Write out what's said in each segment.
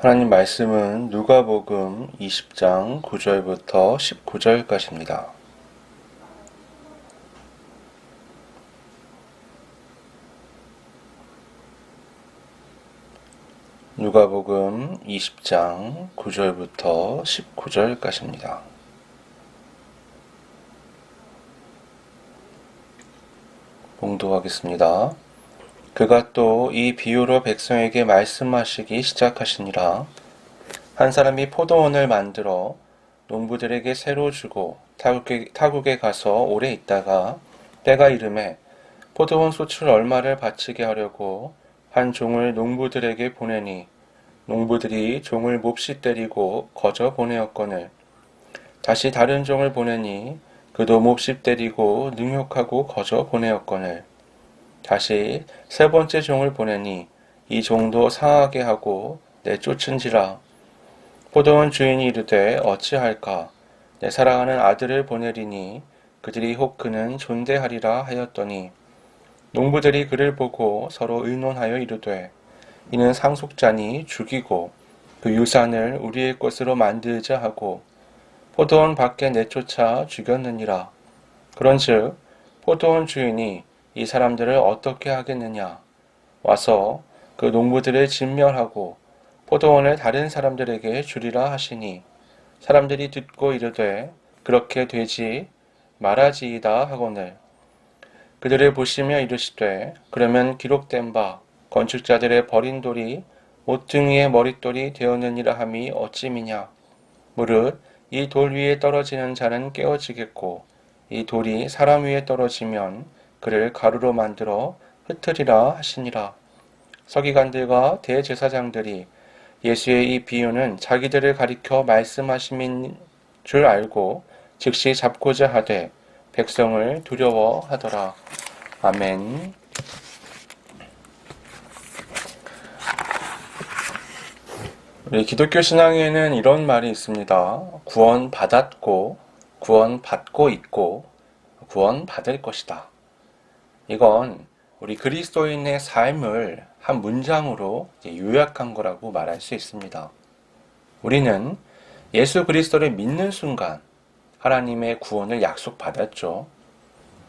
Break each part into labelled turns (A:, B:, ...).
A: 하나님 말씀은 누가복음 20장 9절부터 19절까지입니다. 누가복음 20장 9절부터 19절까지입니다. 봉독하겠습니다. 그가 또 이 비유로 백성에게 말씀하시기 시작하시니라. 한 사람이 포도원을 만들어 농부들에게 새로 주고 타국에, 타국에 가서 오래 있다가 때가 이름에 포도원 소출 얼마를 바치게 하려고 한 종을 농부들에게 보내니 농부들이 종을 몹시 때리고 거저 보내었거늘 다시 다른 종을 보내니 그도 몹시 때리고 능욕하고 거저 보내었거늘 다시 세 번째 종을 보내니 이 종도 상하게 하고 내쫓은지라. 포도원 주인이 이르되 어찌할까? 내 사랑하는 아들을 보내리니 그들이 혹 그는 존대하리라 하였더니. 농부들이 그를 보고 서로 의논하여 이르되 이는 상속자니 죽이고 그 유산을 우리의 것으로 만들자 하고 포도원 밖에 내쫓아 죽였느니라. 그런즉 포도원 주인이 이 사람들을 어떻게 하겠느냐? 와서 그 농부들을 진멸하고 포도원을 다른 사람들에게 주리라 하시니 사람들이 듣고 이르되 그렇게 되지 말아지이다 하거늘 그들을 보시며 이르시되 그러면 기록된 바 건축자들의 버린 돌이 옷등이의 머릿돌이 되었느니라 함이 어찌미냐 무릇 이 돌 위에 떨어지는 자는 깨어지겠고 이 돌이 사람 위에 떨어지면 그를 가루로 만들어 흩으리라 하시니라 서기관들과 대제사장들이 예수의 이 비유는 자기들을 가리켜 말씀하심인 줄 알고 즉시 잡고자 하되 백성을 두려워하더라. 아멘. 우리 기독교 신앙에는 이런 말이 있습니다. 구원 받았고, 구원 받고 있고, 구원 받을 것이다. 이건 우리 그리스도인의 삶을 한 문장으로 요약한 거라고 말할 수 있습니다. 우리는 예수 그리스도를 믿는 순간 하나님의 구원을 약속받았죠.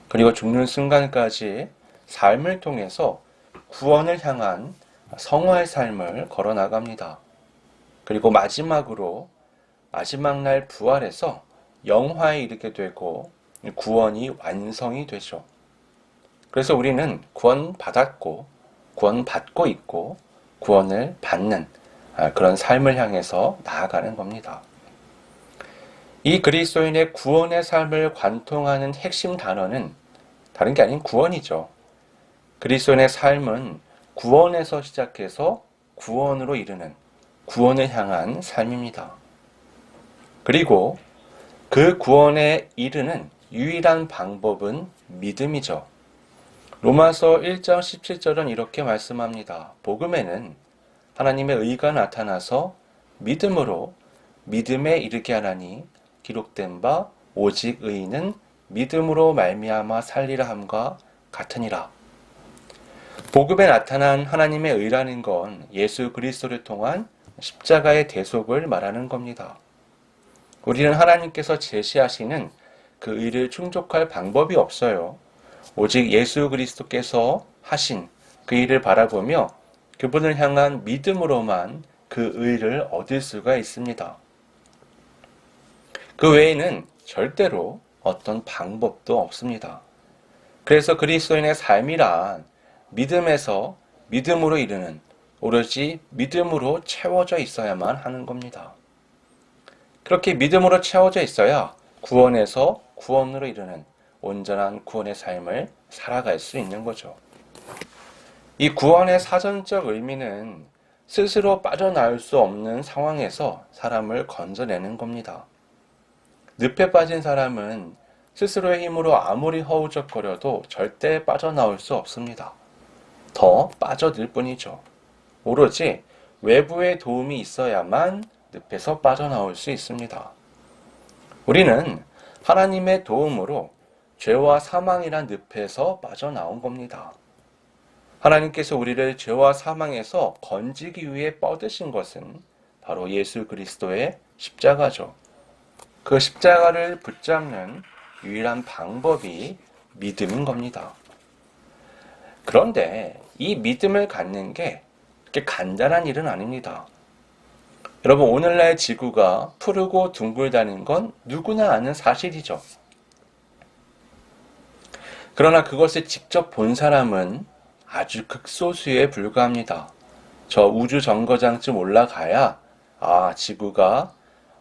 A: 그리고 죽는 순간까지 삶을 통해서 구원을 향한 성화의 삶을 걸어 나갑니다. 그리고 마지막으로 마지막 날 부활해서 영화에 이르게 되고 구원이 완성이 되죠. 그래서 우리는 구원 받았고 구원 받고 있고 구원을 받는 그런 삶을 향해서 나아가는 겁니다. 이 그리스도인의 구원의 삶을 관통하는 핵심 단어는 다른 게 아닌 구원이죠. 그리스도인의 삶은 구원에서 시작해서 구원으로 이르는 구원을 향한 삶입니다. 그리고 그 구원에 이르는 유일한 방법은 믿음이죠. 로마서 1장 17절은 이렇게 말씀합니다. 복음에는 하나님의 의가 나타나서 믿음으로 믿음에 이르게 하나니 기록된 바 오직 의인은 믿음으로 말미암아 살리라 함과 같으니라. 복음에 나타난 하나님의 의라는 건 예수 그리스도를 통한 십자가의 대속을 말하는 겁니다. 우리는 하나님께서 제시하시는 그 의를 충족할 방법이 없어요. 오직 예수 그리스도께서 하신 그 일을 바라보며 그분을 향한 믿음으로만 그 의를 얻을 수가 있습니다. 그 외에는 절대로 어떤 방법도 없습니다. 그래서 그리스도인의 삶이란 믿음에서 믿음으로 이르는 오로지 믿음으로 채워져 있어야만 하는 겁니다. 그렇게 믿음으로 채워져 있어야 구원에서 구원으로 이르는 온전한 구원의 삶을 살아갈 수 있는 거죠. 이 구원의 사전적 의미는 스스로 빠져나올 수 없는 상황에서 사람을 건져내는 겁니다. 늪에 빠진 사람은 스스로의 힘으로 아무리 허우적거려도 절대 빠져나올 수 없습니다. 더 빠져들 뿐이죠. 오로지 외부의 도움이 있어야만 늪에서 빠져나올 수 있습니다. 우리는 하나님의 도움으로 죄와 사망이란 늪에서 빠져나온 겁니다. 하나님께서 우리를 죄와 사망에서 건지기 위해 뻗으신 것은 바로 예수 그리스도의 십자가죠. 그 십자가를 붙잡는 유일한 방법이 믿음인 겁니다. 그런데 이 믿음을 갖는 게 그렇게 간단한 일은 아닙니다. 여러분, 오늘날 지구가 푸르고 둥글다는 건 누구나 아는 사실이죠. 그러나 그것을 직접 본 사람은 아주 극소수에 불과합니다. 저 우주 정거장쯤 올라가야, 아, 지구가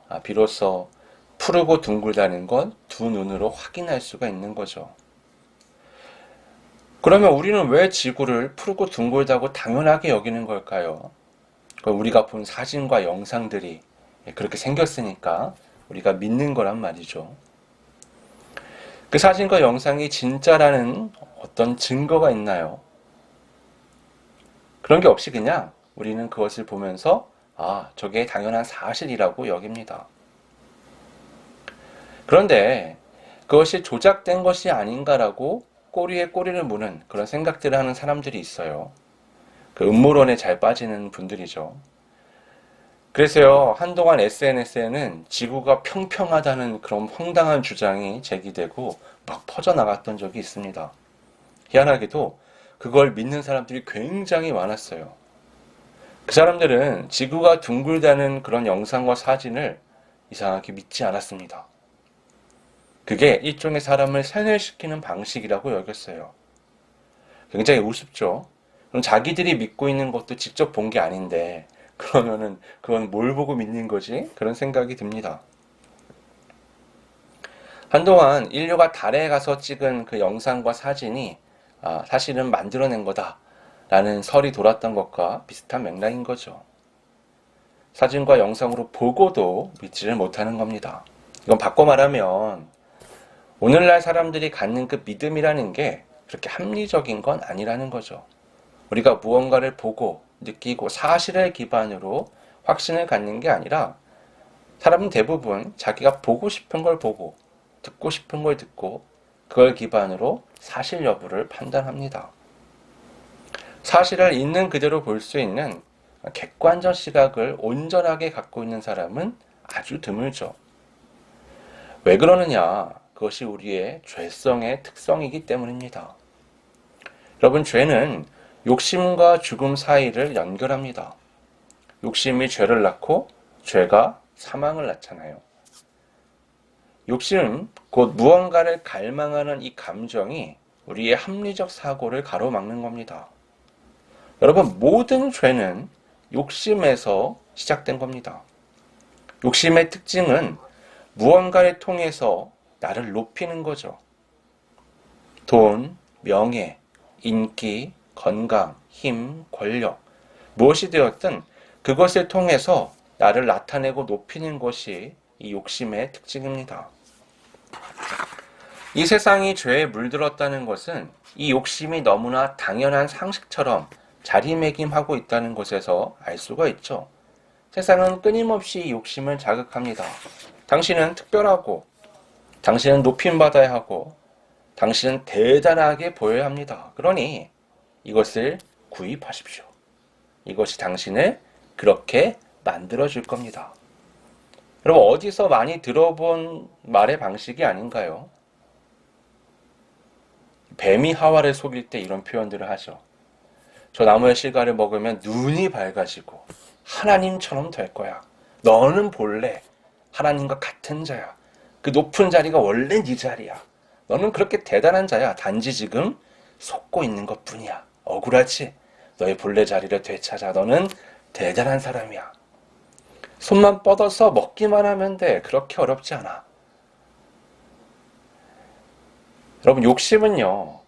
A: 아, 비로소 푸르고 둥글다는 건 두 눈으로 확인할 수가 있는 거죠. 그러면 우리는 왜 지구를 푸르고 둥글다고 당연하게 여기는 걸까요? 우리가 본 사진과 영상들이 그렇게 생겼으니까 우리가 믿는 거란 말이죠. 그 사진과 영상이 진짜라는 어떤 증거가 있나요? 그런 게 없이 그냥 우리는 그것을 보면서 아, 저게 당연한 사실이라고 여깁니다. 그런데 그것이 조작된 것이 아닌가라고 꼬리에 꼬리를 무는 그런 생각들을 하는 사람들이 있어요. 그 음모론에 잘 빠지는 분들이죠. 그래서요, 한동안 SNS에는 지구가 평평하다는 그런 황당한 주장이 제기되고 막 퍼져나갔던 적이 있습니다. 희한하게도 그걸 믿는 사람들이 굉장히 많았어요. 그 사람들은 지구가 둥글다는 그런 영상과 사진을 이상하게 믿지 않았습니다. 그게 일종의 사람을 세뇌시키는 방식이라고 여겼어요. 굉장히 우습죠. 그럼 자기들이 믿고 있는 것도 직접 본 게 아닌데 그러면은 그건 뭘 보고 믿는 거지? 그런 생각이 듭니다. 한동안 인류가 달에 가서 찍은 그 영상과 사진이 아, 사실은 만들어낸 거다라는 설이 돌았던 것과 비슷한 맥락인 거죠. 사진과 영상으로 보고도 믿지를 못하는 겁니다. 이건 바꿔 말하면 오늘날 사람들이 갖는 그 믿음이라는 게 그렇게 합리적인 건 아니라는 거죠. 우리가 무언가를 보고 느끼고 사실을 기반으로 확신을 갖는 게 아니라 사람은 대부분 자기가 보고 싶은 걸 보고 듣고 싶은 걸 듣고 그걸 기반으로 사실 여부를 판단합니다. 사실을 있는 그대로 볼 수 있는 객관적 시각을 온전하게 갖고 있는 사람은 아주 드물죠. 왜 그러느냐? 그것이 우리의 죄성의 특성이기 때문입니다. 여러분, 죄는 욕심과 죽음 사이를 연결합니다. 욕심이 죄를 낳고 죄가 사망을 낳잖아요. 욕심, 곧 무언가를 갈망하는 이 감정이 우리의 합리적 사고를 가로막는 겁니다. 여러분, 모든 죄는 욕심에서 시작된 겁니다. 욕심의 특징은 무언가를 통해서 나를 높이는 거죠. 돈, 명예, 인기, 건강, 힘, 권력, 무엇이 되었든 그것을 통해서 나를 나타내고 높이는 것이 이 욕심의 특징입니다. 이 세상이 죄에 물들었다는 것은 이 욕심이 너무나 당연한 상식처럼 자리매김하고 있다는 것에서 알 수가 있죠. 세상은 끊임없이 욕심을 자극합니다. 당신은 특별하고 당신은 높임받아야 하고 당신은 대단하게 보여야 합니다. 그러니 이것을 구입하십시오. 이것이 당신을 그렇게 만들어줄 겁니다. 여러분, 어디서 많이 들어본 말의 방식이 아닌가요? 뱀이 하와를 속일 때 이런 표현들을 하죠. 저 나무의 실과를 먹으면 눈이 밝아지고 하나님처럼 될 거야. 너는 본래 하나님과 같은 자야. 그 높은 자리가 원래 네 자리야. 너는 그렇게 대단한 자야. 단지 지금 속고 있는 것 뿐이야. 억울하지? 너의 본래 자리를 되찾아. 너는 대단한 사람이야. 손만 뻗어서 먹기만 하면 돼. 그렇게 어렵지 않아. 여러분, 욕심은요,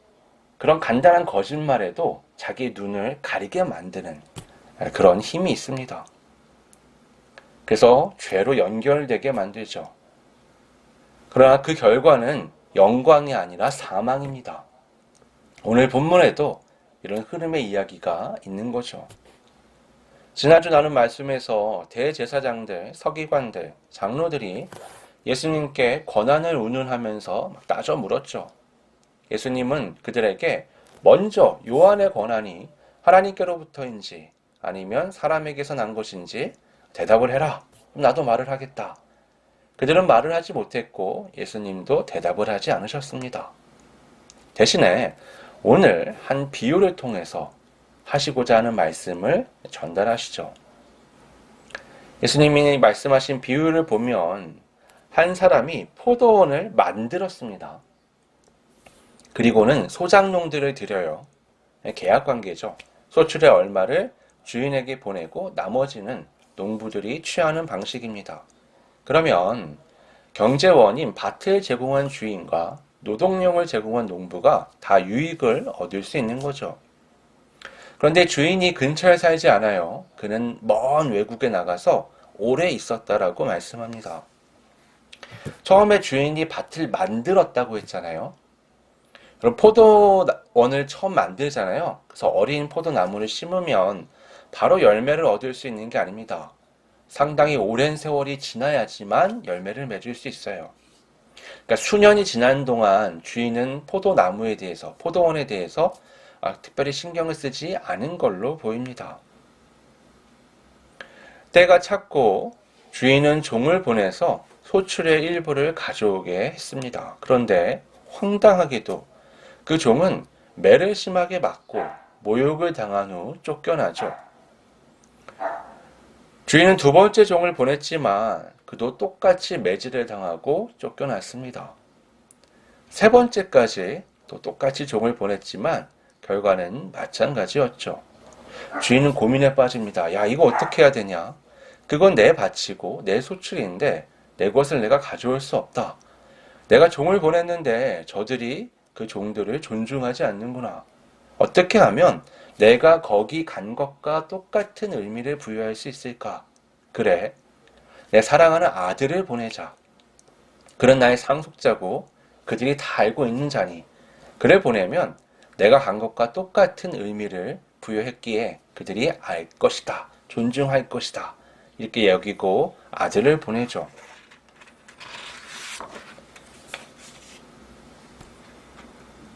A: 그런 간단한 거짓말에도 자기 눈을 가리게 만드는 그런 힘이 있습니다. 그래서 죄로 연결되게 만들죠. 그러나 그 결과는 영광이 아니라 사망입니다. 오늘 본문에도 이런 흐름의 이야기가 있는 거죠. 지난주 나눈 말씀에서 대제사장들, 서기관들, 장로들이 예수님께 권한을 운운하면서 따져 물었죠. 예수님은 그들에게 먼저 요한의 권한이 하나님께로부터인지 아니면 사람에게서 난 것인지 대답을 해라. 나도 말을 하겠다. 그들은 말을 하지 못했고 예수님도 대답을 하지 않으셨습니다. 대신에 오늘 한 비유를 통해서 하시고자 하는 말씀을 전달하시죠. 예수님이 말씀하신 비유를 보면 한 사람이 포도원을 만들었습니다. 그리고는 소작농들을 들여요. 계약 관계죠. 소출의 얼마를 주인에게 보내고 나머지는 농부들이 취하는 방식입니다. 그러면 경제원인 밭을 제공한 주인과 노동력을 제공한 농부가 다 유익을 얻을 수 있는 거죠. 그런데 주인이 근처에 살지 않아요. 그는 먼 외국에 나가서 오래 있었다라고 말씀합니다. 처음에 주인이 밭을 만들었다고 했잖아요. 그럼 포도원을 처음 만들잖아요. 그래서 어린 포도나무를 심으면 바로 열매를 얻을 수 있는 게 아닙니다. 상당히 오랜 세월이 지나야지만 열매를 맺을 수 있어요. 그러니까 수년이 지난 동안 주인은 포도나무에 대해서, 포도원에 대해서 아, 특별히 신경을 쓰지 않은 걸로 보입니다. 때가 찼고 주인은 종을 보내서 소출의 일부를 가져오게 했습니다. 그런데 황당하게도 그 종은 매를 심하게 맞고 모욕을 당한 후 쫓겨나죠. 주인은 두 번째 종을 보냈지만 그도 똑같이 매질을 당하고 쫓겨났습니다. 세 번째까지 또 똑같이 종을 보냈지만 결과는 마찬가지였죠. 주인은 고민에 빠집니다. 야, 이거 어떻게 해야 되냐? 그건 내 밭이고 내 소출인데 내 것을 내가 가져올 수 없다. 내가 종을 보냈는데 저들이 그 종들을 존중하지 않는구나. 어떻게 하면 내가 거기 간 것과 똑같은 의미를 부여할 수 있을까? 그래. 내 사랑하는 아들을 보내자. 그런 나의 상속자고 그들이 다 알고 있는 자니. 그래 보내면 내가 간 것과 똑같은 의미를 부여했기에 그들이 알 것이다. 존중할 것이다. 이렇게 여기고 아들을 보내죠.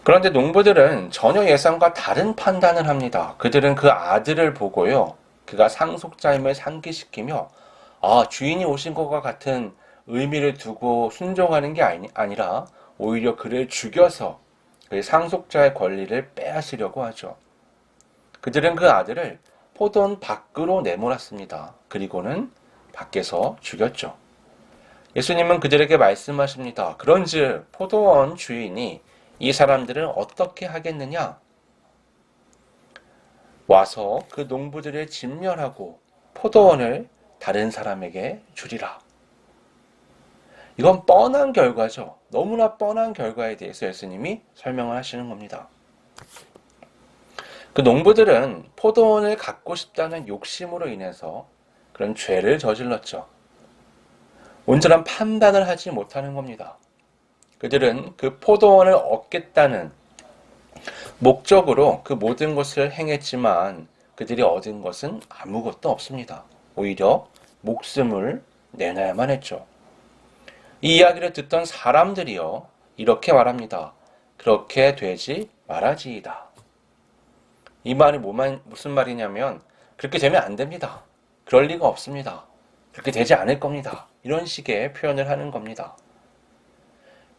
A: 그런데 농부들은 전혀 예상과 다른 판단을 합니다. 그들은 그 아들을 보고요. 그가 상속자임을 상기시키며 아, 주인이 오신 것과 같은 의미를 두고 순종하는 게 아니, 아니라 오히려 그를 죽여서 그 상속자의 권리를 빼앗으려고 하죠. 그들은 그 아들을 포도원 밖으로 내몰았습니다. 그리고는 밖에서 죽였죠. 예수님은 그들에게 말씀하십니다. 그런즉 포도원 주인이 이 사람들은 어떻게 하겠느냐? 와서 그 농부들을 진멸하고 포도원을 다른 사람에게 주리라. 이건 뻔한 결과죠. 너무나 뻔한 결과에 대해서 예수님이 설명을 하시는 겁니다. 그 농부들은 포도원을 갖고 싶다는 욕심으로 인해서 그런 죄를 저질렀죠. 온전한 판단을 하지 못하는 겁니다. 그들은 그 포도원을 얻겠다는 목적으로 그 모든 것을 행했지만 그들이 얻은 것은 아무것도 없습니다. 오히려 목숨을 내놔야만 했죠. 이 이야기를 듣던 사람들이요, 이렇게 말합니다. 그렇게 되지 말아지이다. 이 말이 뭐만, 무슨 말이냐면, 그렇게 되면 안 됩니다. 그럴 리가 없습니다. 그렇게 되지 않을 겁니다. 이런 식의 표현을 하는 겁니다.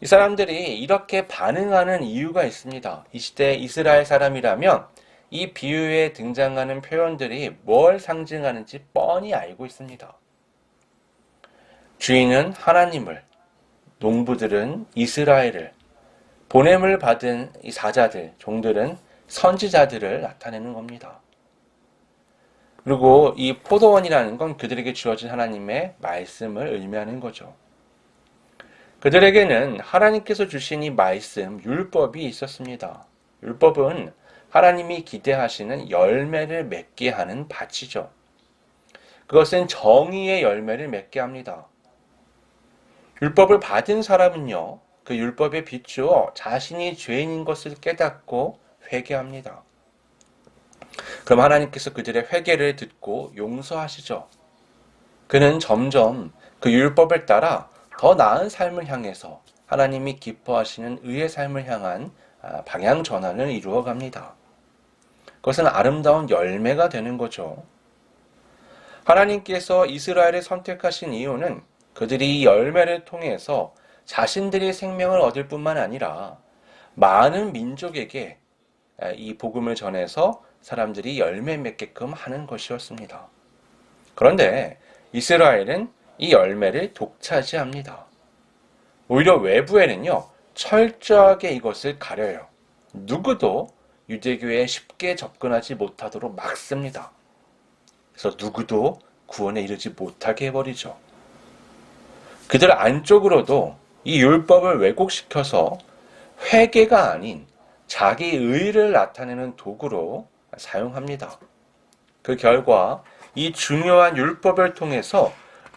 A: 이 사람들이 이렇게 반응하는 이유가 있습니다. 이 시대 이스라엘 사람이라면 이 비유에 등장하는 표현들이 뭘 상징하는지 뻔히 알고 있습니다. 주인은 하나님을, 농부들은 이스라엘을, 보냄을 받은 이 사자들, 종들은 선지자들을 나타내는 겁니다. 그리고 이 포도원이라는 건 그들에게 주어진 하나님의 말씀을 의미하는 거죠. 그들에게는 하나님께서 주신 이 말씀, 율법이 있었습니다. 율법은 하나님이 기대하시는 열매를 맺게 하는 밭이죠. 그것은 정의의 열매를 맺게 합니다. 율법을 받은 사람은요, 그 율법에 비추어 자신이 죄인인 것을 깨닫고 회개합니다. 그럼 하나님께서 그들의 회개를 듣고 용서하시죠. 그는 점점 그 율법을 따라 더 나은 삶을 향해서 하나님이 기뻐하시는 의의 삶을 향한 아, 방향 전환을 이루어 갑니다. 그것은 아름다운 열매가 되는 거죠. 하나님께서 이스라엘을 선택하신 이유는 그들이 이 열매를 통해서 자신들이 생명을 얻을 뿐만 아니라 많은 민족에게 이 복음을 전해서 사람들이 열매 맺게끔 하는 것이었습니다. 그런데 이스라엘은 이 열매를 독차지합니다. 오히려 외부에는요, 철저하게 이것을 가려요. 누구도 유대교에 쉽게 접근하지 못하도록 막습니다. 그래서 누구도 구원에 이르지 못하게 해버리죠. 그들 안쪽으로도 이 율법을 왜곡시켜서 회개가 아닌 자기 의를 나타내는 도구로 사용합니다. 그 결과 이 중요한 율법을 통해서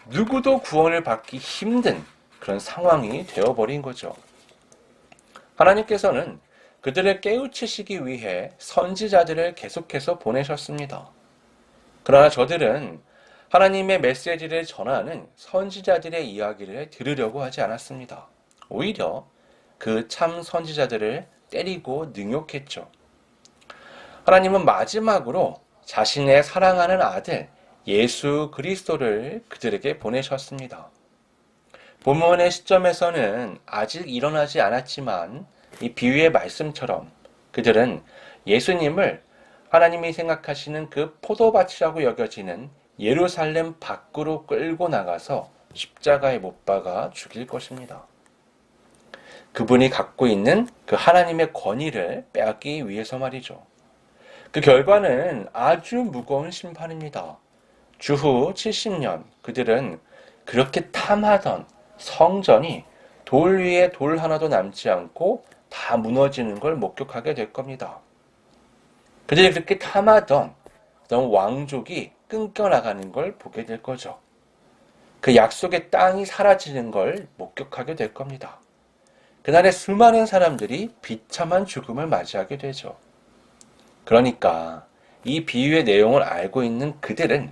A: 누구도 구원을 받기 힘든 그런 상황이 되어버린 거죠. 하나님께서는 그들을 깨우치시기 위해 선지자들을 계속해서 보내셨습니다. 그러나 저들은 하나님의 메시지를 전하는 선지자들의 이야기를 들으려고 하지 않았습니다. 오히려 그 참 선지자들을 때리고 능욕했죠. 하나님은 마지막으로 자신의 사랑하는 아들 예수 그리스도를 그들에게 보내셨습니다. 본문의 시점에서는 아직 일어나지 않았지만 이 비유의 말씀처럼 그들은 예수님을 하나님이 생각하시는 그 포도밭이라고 여겨지는 예루살렘 밖으로 끌고 나가서 십자가에 못 박아 죽일 것입니다. 그분이 갖고 있는 그 하나님의 권위를 빼앗기 위해서 말이죠. 그 결과는 아주 무거운 심판입니다. 주후 70년 그들은 그렇게 탐하던 성전이 돌 위에 돌 하나도 남지 않고 다 무너지는 걸 목격하게 될 겁니다. 그들이 그렇게 탐하던 어떤 왕족이 끊겨나가는 걸 보게 될 거죠. 그 약속의 땅이 사라지는 걸 목격하게 될 겁니다. 그날에 수많은 사람들이 비참한 죽음을 맞이하게 되죠. 그러니까 이 비유의 내용을 알고 있는 그들은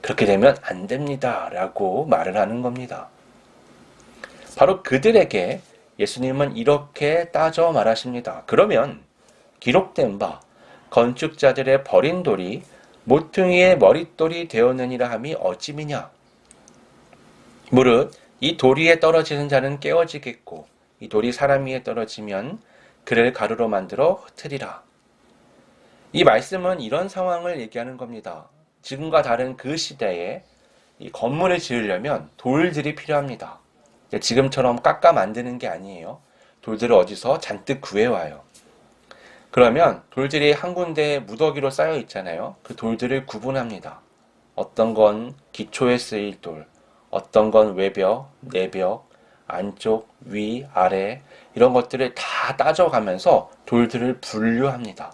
A: 그렇게 되면 안 됩니다. 라고 말을 하는 겁니다. 바로 그들에게 예수님은 이렇게 따져 말하십니다. 그러면 기록된 바 건축자들의 버린 돌이 모퉁이의 머릿돌이 되었느니라 함이 어찌미냐? 무릇 이돌 위에 떨어지는 자는 깨어지겠고 이 돌이 사람 위에 떨어지면 그를 가루로 만들어 흩으리라. 이 말씀은 이런 상황을 얘기하는 겁니다. 지금과 다른 그 시대에 이 건물을 지으려면 돌들이 필요합니다. 지금처럼 깎아 만드는 게 아니에요. 돌들을 어디서 잔뜩 구해와요. 그러면 돌들이 한 군데 무더기로 쌓여 있잖아요. 그 돌들을 구분합니다. 어떤 건 기초에 쓰일 돌, 어떤 건 외벽, 내벽, 안쪽, 위, 아래 이런 것들을 다 따져가면서 돌들을 분류합니다.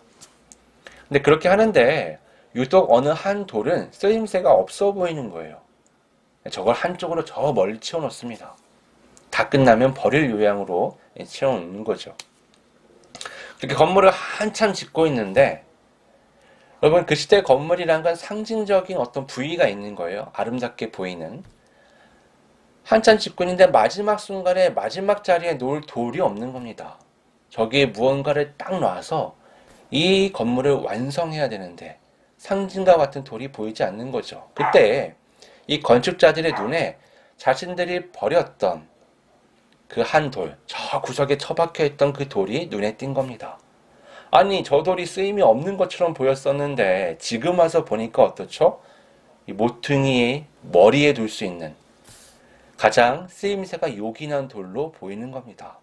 A: 근데 그렇게 하는데 유독 어느 한 돌은 쓰임새가 없어 보이는 거예요. 저걸 한쪽으로 저 멀리 치워놓습니다. 다 끝나면 버릴 요양으로 치워놓는 거죠. 이렇게 건물을 한참 짓고 있는데 여러분 그 시대 건물이란 건 상징적인 어떤 부위가 있는 거예요. 아름답게 보이는. 한참 짓고 있는데 마지막 순간에 마지막 자리에 놓을 돌이 없는 겁니다. 저기에 무언가를 딱 놔서 이 건물을 완성해야 되는데 상징과 같은 돌이 보이지 않는 거죠. 그때 이 건축자들의 눈에 자신들이 버렸던 그 한 돌, 저 구석에 처박혀 있던 그 돌이 눈에 띈 겁니다. 아니, 저 돌이 쓰임이 없는 것처럼 보였었는데 지금 와서 보니까 어떻죠? 이 모퉁이의 머리에 둘 수 있는 가장 쓰임새가 요긴한 돌로 보이는 겁니다.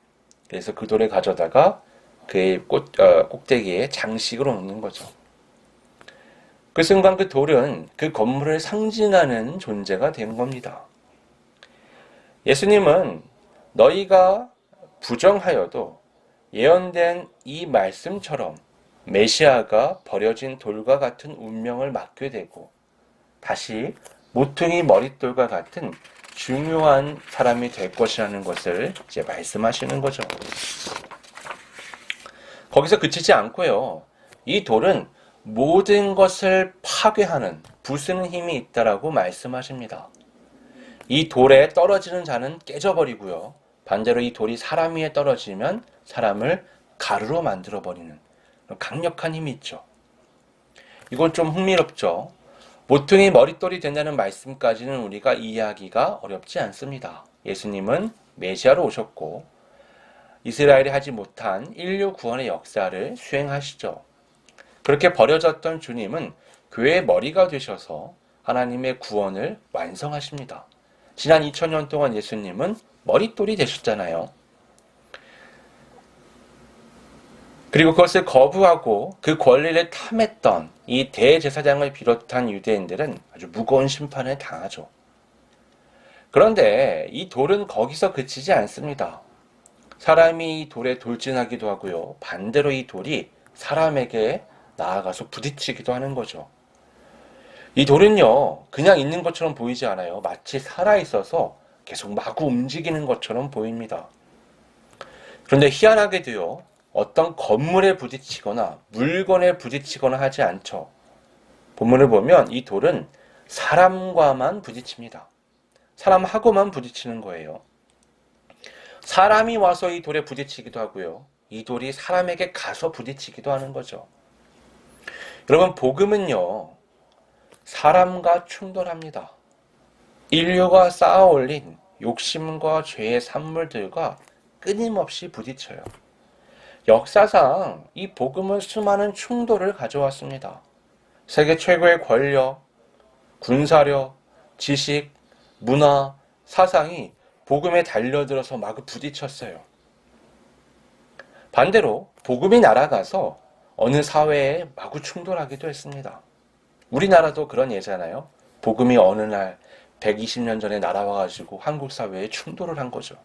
A: 그래서 그 돌을 가져다가 그의 꽃, 어, 꼭대기에 장식으로 놓는 거죠. 그 순간 그 돌은 그 건물을 상징하는 존재가 된 겁니다. 예수님은 너희가 부정하여도 예언된 이 말씀처럼 메시아가 버려진 돌과 같은 운명을 맞게 되고 다시 모퉁이 머릿돌과 같은 중요한 사람이 될 것이라는 것을 이제 말씀하시는 거죠. 거기서 그치지 않고요. 이 돌은 모든 것을 파괴하는 부수는 힘이 있다라고 말씀하십니다. 이 돌에 떨어지는 자는 깨져버리고요. 반대로 이 돌이 사람 위에 떨어지면 사람을 가루로 만들어 버리는 강력한 힘이 있죠. 이건 좀 흥미롭죠. 모퉁이 머릿돌이 된다는 말씀까지는 우리가 이해하기가 어렵지 않습니다. 예수님은 메시아로 오셨고 이스라엘이 하지 못한 인류 구원의 역사를 수행하시죠. 그렇게 버려졌던 주님은 교회의 머리가 되셔서 하나님의 구원을 완성하십니다. 지난 2000년 동안 예수님은 머릿돌이 되셨잖아요. 그리고 그것을 거부하고 그 권리를 탐했던 이 대제사장을 비롯한 유대인들은 아주 무거운 심판을 당하죠. 그런데 이 돌은 거기서 그치지 않습니다. 사람이 이 돌에 돌진하기도 하고요. 반대로 이 돌이 사람에게 나아가서 부딪히기도 하는 거죠. 이 돌은요, 그냥 있는 것처럼 보이지 않아요. 마치 살아있어서 계속 마구 움직이는 것처럼 보입니다. 그런데 희한하게도요, 어떤 건물에 부딪히거나 물건에 부딪히거나 하지 않죠. 본문을 보면 이 돌은 사람과만 부딪힙니다. 사람하고만 부딪히는 거예요. 사람이 와서 이 돌에 부딪히기도 하고요. 이 돌이 사람에게 가서 부딪히기도 하는 거죠. 여러분, 복음은요, 사람과 충돌합니다. 인류가 쌓아 올린 욕심과 죄의 산물들과 끊임없이 부딪혀요. 역사상 이 복음은 수많은 충돌을 가져왔습니다. 세계 최고의 권력, 군사력, 지식, 문화, 사상이 복음에 달려들어서 마구 부딪혔어요. 반대로 복음이 날아가서 어느 사회에 마구 충돌하기도 했습니다. 우리나라도 그런 예잖아요. 복음이 어느 날 120년 전에 날아와 가지고 한국 사회에 충돌을 한 거죠.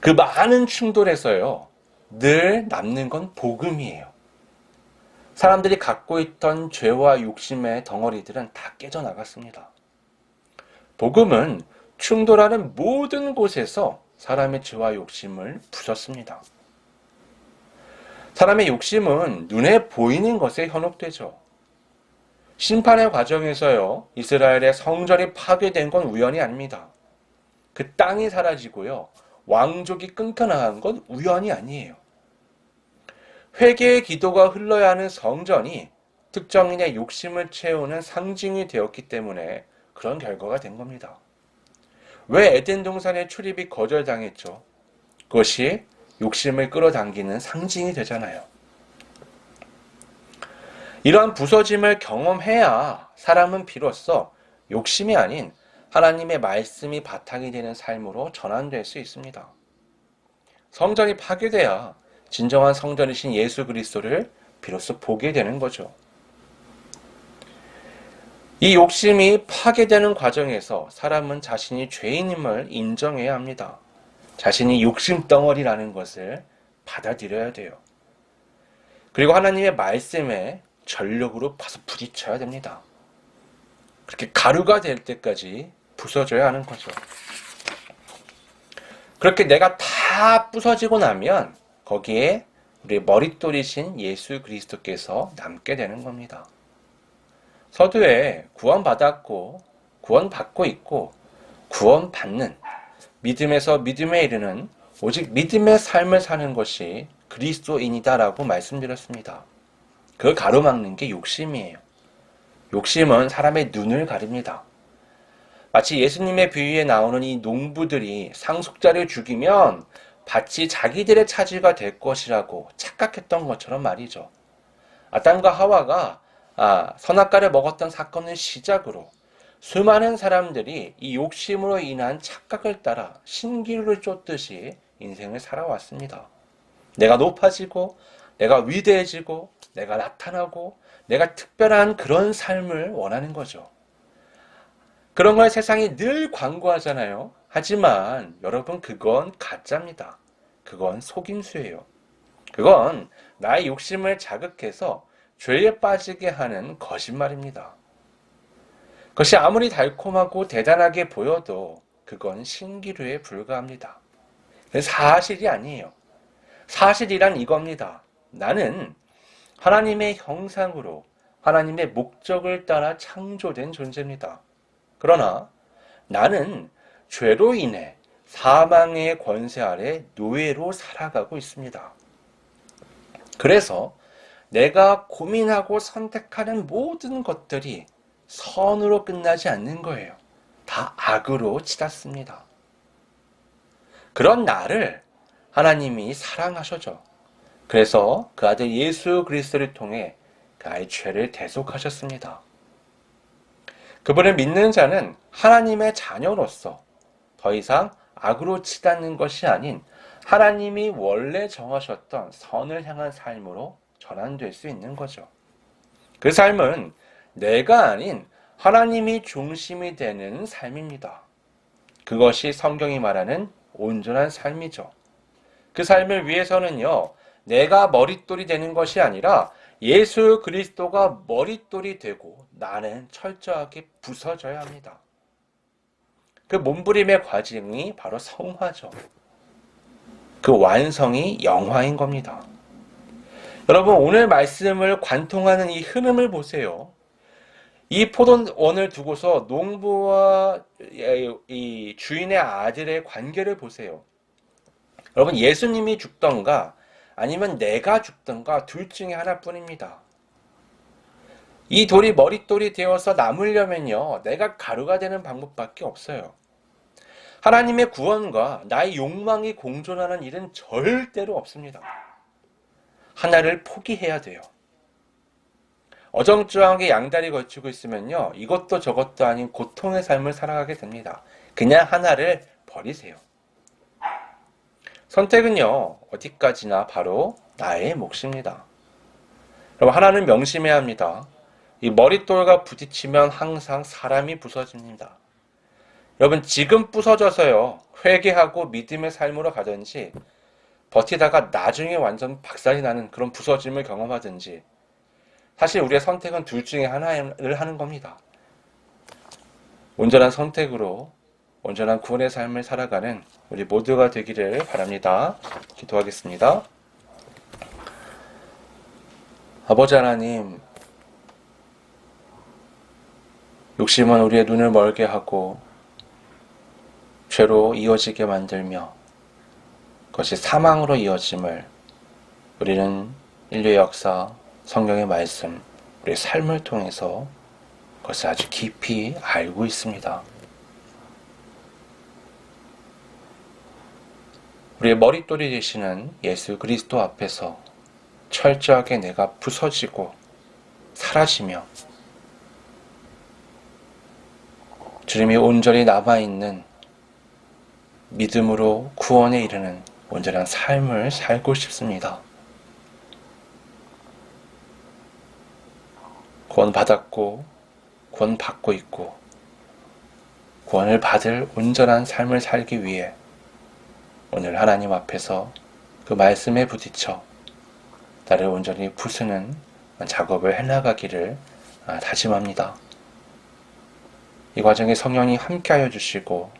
A: 그 많은 충돌에서요, 늘 남는 건 복음이에요. 사람들이 갖고 있던 죄와 욕심의 덩어리들은 다 깨져나갔습니다. 복음은 충돌하는 모든 곳에서 사람의 죄와 욕심을 부셨습니다. 사람의 욕심은 눈에 보이는 것에 현혹되죠. 심판의 과정에서요, 이스라엘의 성전이 파괴된 건 우연이 아닙니다. 그 땅이 사라지고요, 왕족이 끊겨나간 건 우연이 아니에요. 회개의 기도가 흘러야 하는 성전이 특정인의 욕심을 채우는 상징이 되었기 때문에 그런 결과가 된 겁니다. 왜 에덴 동산의 출입이 거절당했죠? 그것이 욕심을 끌어당기는 상징이 되잖아요. 이러한 부서짐을 경험해야 사람은 비로소 욕심이 아닌 하나님의 말씀이 바탕이 되는 삶으로 전환될 수 있습니다. 성전이 파괴돼야 진정한 성전이신 예수 그리스도를 비로소 보게 되는 거죠. 이 욕심이 파괴되는 과정에서 사람은 자신이 죄인임을 인정해야 합니다. 자신이 욕심 덩어리라는 것을 받아들여야 돼요. 그리고 하나님의 말씀에 전력으로 파서 부딪혀야 됩니다. 그렇게 가루가 될 때까지 부서져야 하는 거죠. 그렇게 내가 다 부서지고 나면 거기에 우리 머릿돌이신 예수 그리스도께서 남게 되는 겁니다. 서두에 구원받았고 구원받고 있고 구원받는 믿음에서 믿음에 이르는 오직 믿음의 삶을 사는 것이 그리스도인이다라고 말씀드렸습니다. 그 가로막는 게 욕심이에요. 욕심은 사람의 눈을 가립니다. 마치 예수님의 비유에 나오는 이 농부들이 상속자를 죽이면 밭이 자기들의 차지가 될 것이라고 착각했던 것처럼 말이죠. 아담과 하와가 아, 선악과를 먹었던 사건을 시작으로 수많은 사람들이 이 욕심으로 인한 착각을 따라 신기루를 쫓듯이 인생을 살아왔습니다. 내가 높아지고, 내가 위대해지고, 내가 나타나고, 내가 특별한 그런 삶을 원하는 거죠. 그런 걸 세상이 늘 광고하잖아요. 하지만 여러분 그건 가짜입니다. 그건 속임수예요. 그건 나의 욕심을 자극해서 죄에 빠지게 하는 거짓말입니다. 그것이 아무리 달콤하고 대단하게 보여도 그건 신기루에 불과합니다. 사실이 아니에요. 사실이란 이겁니다. 나는 하나님의 형상으로 하나님의 목적을 따라 창조된 존재입니다. 그러나 나는 죄로 인해 사망의 권세 아래 노예로 살아가고 있습니다. 그래서 내가 고민하고 선택하는 모든 것들이 선으로 끝나지 않는 거예요. 다 악으로 치닫습니다. 그런 나를 하나님이 사랑하셔죠. 그래서 그 아들 예수 그리스도를 통해 그 아이의 죄를 대속하셨습니다. 그분을 믿는 자는 하나님의 자녀로서 더 이상 악으로 치닫는 것이 아닌 하나님이 원래 정하셨던 선을 향한 삶으로 전환될 수 있는 거죠. 그 삶은 내가 아닌 하나님이 중심이 되는 삶입니다. 그것이 성경이 말하는 온전한 삶이죠. 그 삶을 위해서는요, 내가 머릿돌이 되는 것이 아니라 예수 그리스도가 머릿돌이 되고 나는 철저하게 부서져야 합니다. 그 몸부림의 과정이 바로 성화죠. 그 완성이 영화인 겁니다. 여러분, 오늘 말씀을 관통하는 이 흐름을 보세요. 이 포도원을 두고서 농부와 이 주인의 아들의 관계를 보세요. 여러분, 예수님이 죽던가 아니면 내가 죽던가 둘 중에 하나뿐입니다. 이 돌이 머릿돌이 되어서 남으려면요, 내가 가루가 되는 방법밖에 없어요. 하나님의 구원과 나의 욕망이 공존하는 일은 절대로 없습니다. 하나를 포기해야 돼요. 어정쩡하게 양다리 걸치고 있으면요, 이것도 저것도 아닌 고통의 삶을 살아가게 됩니다. 그냥 하나를 버리세요. 선택은요, 어디까지나 바로 나의 몫입니다. 여러분, 하나는 명심해야 합니다. 이 머릿돌과 부딪히면 항상 사람이 부서집니다. 여러분, 지금 부서져서요, 회개하고 믿음의 삶으로 가든지, 버티다가 나중에 완전 박살이 나는 그런 부서짐을 경험하든지, 사실 우리의 선택은 둘 중에 하나를 하는 겁니다. 온전한 선택으로 온전한 구원의 삶을 살아가는 우리 모두가 되기를 바랍니다. 기도하겠습니다. 아버지 하나님, 욕심은 우리의 눈을 멀게 하고 죄로 이어지게 만들며 그것이 사망으로 이어짐을 우리는 인류의 역사, 성경의 말씀, 우리의 삶을 통해서 그것을 아주 깊이 알고 있습니다. 우리의 머릿돌이 되시는 예수 그리스도 앞에서 철저하게 내가 부서지고 사라지며 주님이 온전히 남아있는 믿음으로 구원에 이르는 온전한 삶을 살고 싶습니다. 구원 받았고, 구원 받고 있고, 구원을 받을 온전한 삶을 살기 위해 오늘 하나님 앞에서 그 말씀에 부딪혀 나를 온전히 부수는 작업을 해나가기를 아, 다짐합니다. 이 과정에 성령이 함께하여 주시고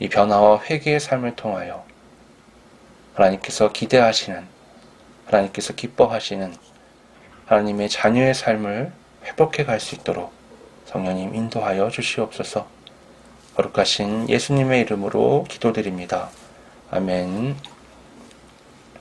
A: 이 변화와 회개의 삶을 통하여 하나님께서 기대하시는 하나님께서 기뻐하시는 하나님의 자녀의 삶을 회복해 갈 수 있도록 성령님 인도하여 주시옵소서. 거룩하신 예수님의 이름으로 기도드립니다. 아멘.